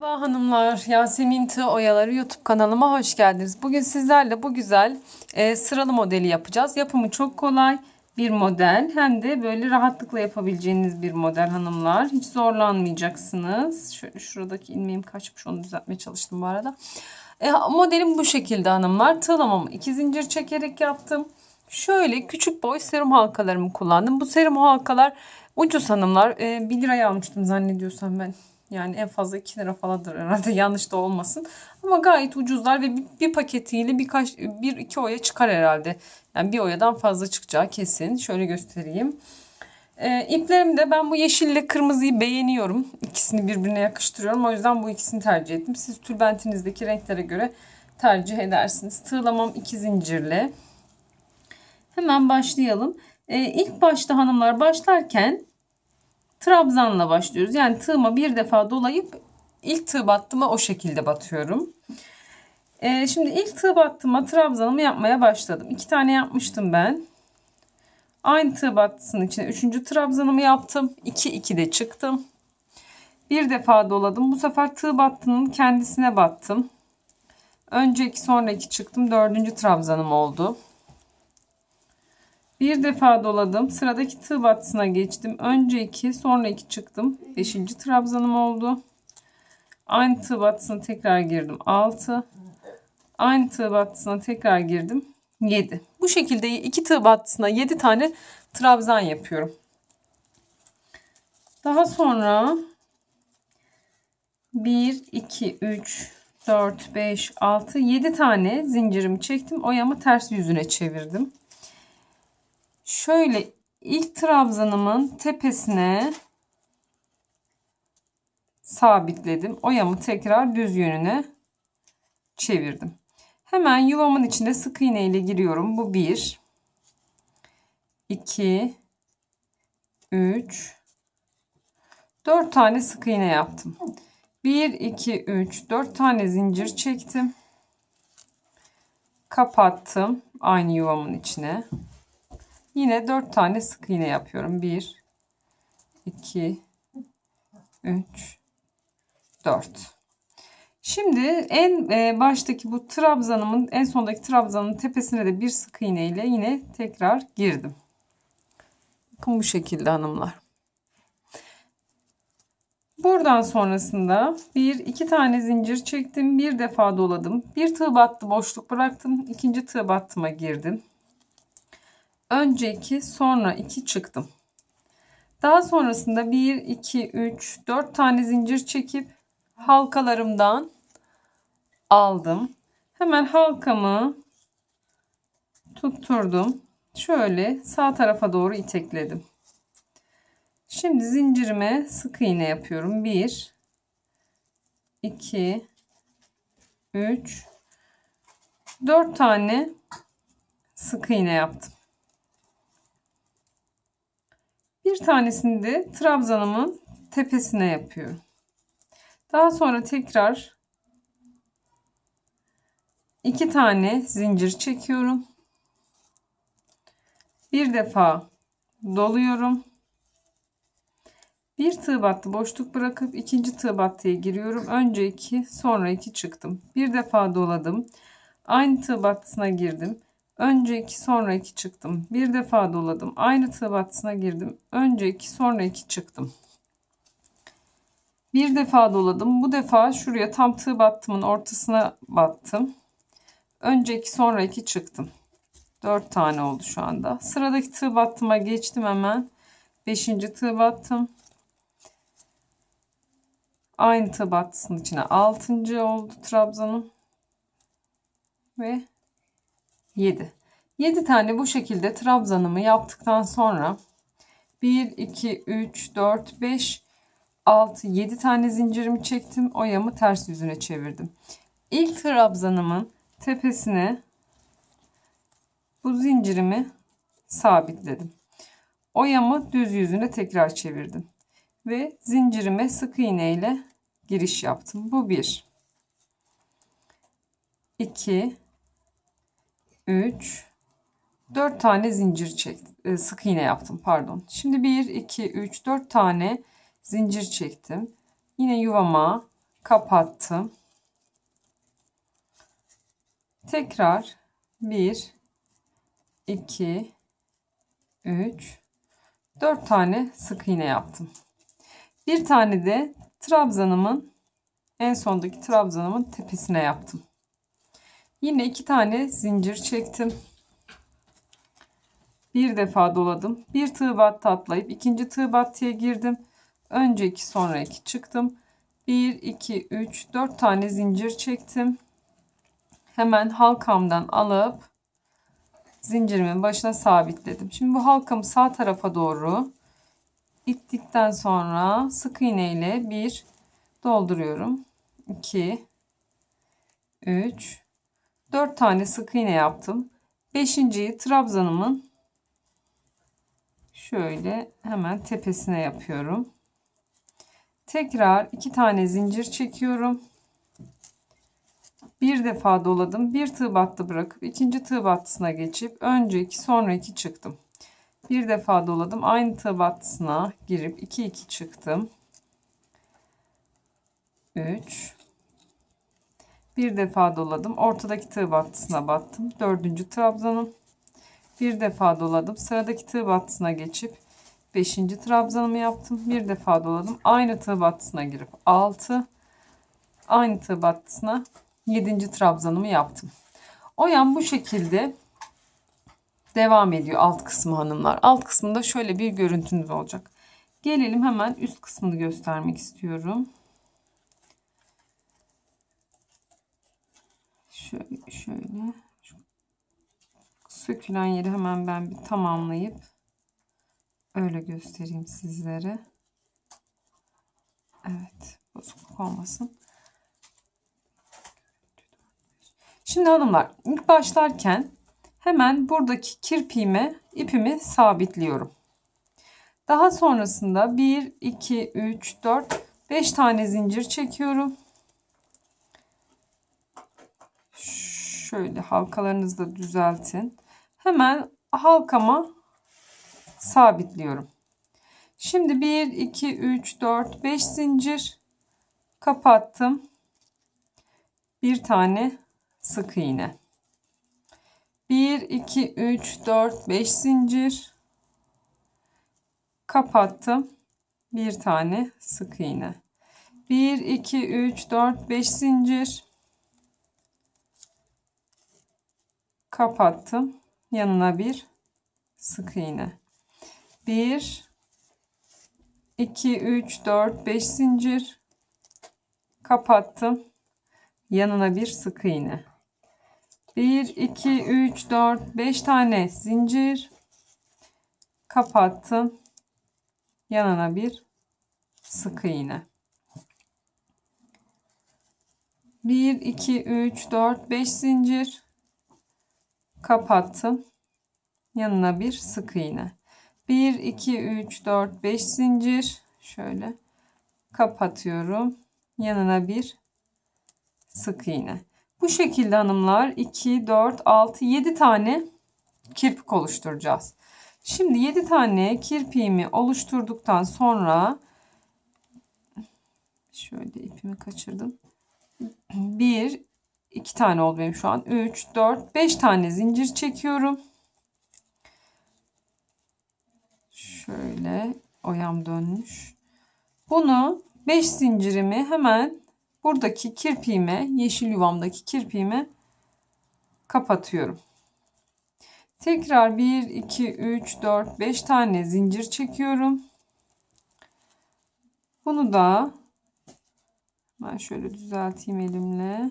Merhaba hanımlar, Yasemin Tığ Oyaları YouTube kanalıma hoş geldiniz. Bugün sizlerle bu güzel e, sıralı modeli yapacağız. Yapımı çok kolay bir model. Hem de böyle rahatlıkla yapabileceğiniz bir model hanımlar. Hiç zorlanmayacaksınız. Şöyle şuradaki ilmeğim kaçmış onu düzeltmeye çalıştım bu arada. E, modelim bu şekilde hanımlar. Tığlamamı iki zincir çekerek yaptım. Şöyle küçük boy serum halkalarımı kullandım. Bu serum halkalar ucuz hanımlar. E, 1 liraya almıştım zannediyorsam ben. Yani en fazla 2 lira falandır herhalde yanlış da olmasın. Ama gayet ucuzlar ve bir, bir paketiyle birkaç bir iki oya çıkar herhalde. Yani bir oyadan fazla çıkacağı kesin. Şöyle göstereyim. Ee, iplerimi de ben bu yeşille kırmızıyı beğeniyorum. İkisini birbirine yakıştırıyorum. O yüzden bu ikisini tercih ettim. Siz tülbentinizdeki renklere göre tercih edersiniz. Tığlamam iki zincirle. Hemen başlayalım. Ee, ilk başta hanımlar başlarken trabzanla başlıyoruz. Yani tığıma bir defa dolayıp ilk tığ battıma o şekilde batıyorum. Ee, şimdi ilk tığ battıma trabzanımı yapmaya başladım. İki tane yapmıştım ben. Aynı tığ battısının içine üçüncü trabzanımı yaptım. 2 2 de çıktım. Bir defa doladım. Bu sefer tığ battının kendisine battım. Önceki sonraki çıktım. Dördüncü trabzanım oldu. Bir defa doladım. Sıradaki tığ battısına geçtim. Önce 2 sonra 2 çıktım. Beşinci trabzanım oldu. Aynı tığ battısına tekrar girdim. 6. Aynı tığ battısına tekrar girdim. 7. Bu şekilde iki tığ battısına 7 tane trabzan yapıyorum. Daha sonra 1, 2, 3, 4, 5, 6, 7 tane zincirimi çektim. Oyamı ters yüzüne çevirdim. Şöyle ilk trabzanımın tepesine sabitledim. Oyamı tekrar düz yönüne çevirdim. Hemen yuvamın içinde sık iğne ile giriyorum. Bu 1 2 3 4 tane sık iğne yaptım. 1 2 3 4 tane zincir çektim. Kapattım aynı yuvamın içine. Yine 4 tane sık iğne yapıyorum. 1 2 3 4 Şimdi en e, baştaki bu trabzanımın en sondaki trabzanın tepesine de bir sık iğne ile yine tekrar girdim. Bakın bu şekilde hanımlar. Buradan sonrasında bir iki tane zincir çektim. Bir defa doladım. Bir tığ battı boşluk bıraktım. ikinci tığ battıma girdim. Önce 2 sonra 2 çıktım. Daha sonrasında 1 2 3 4 tane zincir çekip halkalarımdan aldım. Hemen halkamı tutturdum. Şöyle sağ tarafa doğru itekledim. Şimdi zincirime sık iğne yapıyorum. 1 2 3 4 tane sık iğne yaptım. Bir tanesini de trabzanımın tepesine yapıyorum. Daha sonra tekrar iki tane zincir çekiyorum. Bir defa doluyorum. Bir tığ battı boşluk bırakıp ikinci tığ battıya giriyorum. Önce iki sonra iki çıktım. Bir defa doladım. Aynı tığ battısına girdim. Önce 2 sonra 2 çıktım. Bir defa doladım. Aynı tığ battısına girdim. Önce 2 sonra 2 çıktım. Bir defa doladım. Bu defa şuraya tam tığ battımın ortasına battım. Önce 2 sonra 2 çıktım. 4 tane oldu şu anda. Sıradaki tığ battıma geçtim hemen. 5. tığ battım. Aynı tığ battısının içine 6. oldu trabzanım. Ve 7. 7 tane bu şekilde trabzanımı yaptıktan sonra 1, 2, 3, 4, 5, 6, 7 tane zincirimi çektim. Oyamı ters yüzüne çevirdim. İlk trabzanımın tepesine bu zincirimi sabitledim. Oyamı düz yüzüne tekrar çevirdim. Ve zincirime sık iğne ile giriş yaptım. Bu 1 2 3 4 tane zincir çek e, sık iğne yaptım pardon. Şimdi 1 2 3 4 tane zincir çektim. Yine yuvama kapattım. Tekrar 1 2 3 4 tane sık iğne yaptım. Bir tane de trabzanımın en sondaki trabzanımın tepesine yaptım. Yine iki tane zincir çektim. Bir defa doladım. Bir tığ battı atlayıp ikinci tığ battıya girdim. Önceki sonraki çıktım. 1 2 3 4 tane zincir çektim. Hemen halkamdan alıp zincirimin başına sabitledim. Şimdi bu halkamı sağ tarafa doğru ittikten sonra sık iğne ile bir dolduruyorum. 2 3 4 tane sık iğne yaptım. Beşinciyi trabzanımın şöyle hemen tepesine yapıyorum. Tekrar iki tane zincir çekiyorum. Bir defa doladım. Bir tığ battı bırakıp ikinci tığ battısına geçip önceki sonraki çıktım. Bir defa doladım. Aynı tığ battısına girip 2 2 çıktım. 3 bir defa doladım. Ortadaki tığ battısına battım. Dördüncü trabzanım. Bir defa doladım. Sıradaki tığ battısına geçip beşinci trabzanımı yaptım. Bir defa doladım. Aynı tığ battısına girip 6 aynı tığ battısına 7. trabzanımı yaptım. O yan bu şekilde devam ediyor alt kısmı hanımlar. Alt kısmında şöyle bir görüntünüz olacak. Gelelim hemen üst kısmını göstermek istiyorum. Şöyle şöyle sökülen yeri hemen ben bir tamamlayıp öyle göstereyim sizlere. Evet, bozukluk olmasın. Şimdi hanımlar ilk başlarken hemen buradaki kirpiğime ipimi sabitliyorum. Daha sonrasında 1, 2, 3, 4, 5 tane zincir çekiyorum. Şöyle halkalarınızı da düzeltin. Hemen halkama sabitliyorum. Şimdi 1, 2, 3, 4, 5 zincir kapattım. Bir tane sık iğne. 1, 2, 3, 4, 5 zincir kapattım. Bir tane sık iğne. 1, 2, 3, 4, 5 zincir kapattım. Yanına bir sık iğne. 1 2 3 4 5 zincir kapattım. Yanına bir sık iğne. 1 2 3 4 5 tane zincir kapattım. Yanına bir sık iğne. 1 2 3 4 5 zincir kapattım. Yanına bir sık iğne. 1 2 3 4 5 zincir şöyle kapatıyorum. Yanına bir sık iğne. Bu şekilde hanımlar 2 4 6 7 tane kirpik oluşturacağız. Şimdi 7 tane kirpiğimi oluşturduktan sonra şöyle ipimi kaçırdım. 1 2 tane oldu benim şu an. 3, 4, 5 tane zincir çekiyorum. Şöyle oyam dönmüş. Bunu 5 zincirimi hemen buradaki kirpiğime, yeşil yuvamdaki kirpiğime kapatıyorum. Tekrar 1, 2, 3, 4, 5 tane zincir çekiyorum. Bunu da ben şöyle düzelteyim elimle.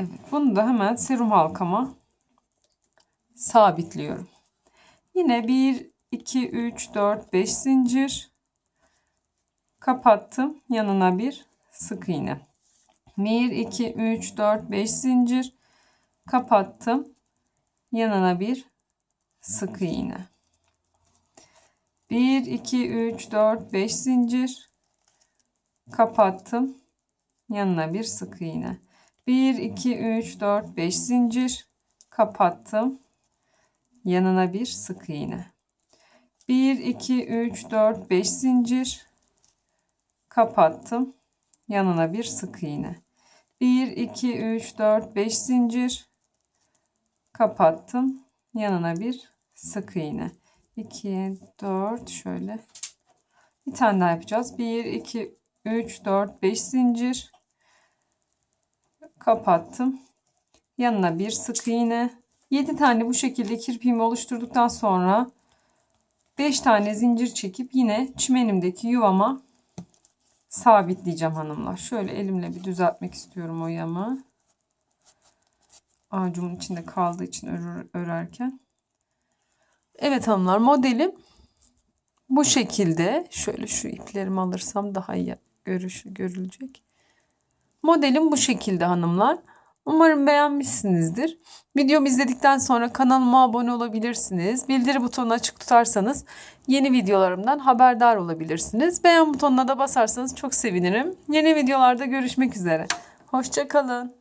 Evet, bunu da hemen serum halkama sabitliyorum. Yine 1 2 3 4 5 zincir kapattım. Yanına bir sık iğne. 1 2 3 4 5 zincir kapattım. Yanına bir sık iğne. 1 2 3 4 5 zincir kapattım. Yanına bir sık iğne. 1 2 3 4 5 zincir kapattım. Yanına bir sık iğne. 1 2 3 4 5 zincir kapattım. Yanına bir sık iğne. 1 2 3 4 5 zincir kapattım. Yanına bir sık iğne. 2 4 şöyle. Bir tane daha yapacağız. 1 2 3 4 5 zincir kapattım. Yanına bir sık iğne. 7 tane bu şekilde kirpiğimi oluşturduktan sonra 5 tane zincir çekip yine çimenimdeki yuvama sabitleyeceğim hanımlar. Şöyle elimle bir düzeltmek istiyorum o yamı. Ağacımın içinde kaldığı için örür, örerken. Evet hanımlar modelim bu şekilde. Şöyle şu iplerimi alırsam daha iyi görüş, görülecek. Modelim bu şekilde hanımlar. Umarım beğenmişsinizdir. Videomu izledikten sonra kanalıma abone olabilirsiniz. Bildiri butonunu açık tutarsanız yeni videolarımdan haberdar olabilirsiniz. Beğen butonuna da basarsanız çok sevinirim. Yeni videolarda görüşmek üzere. Hoşçakalın.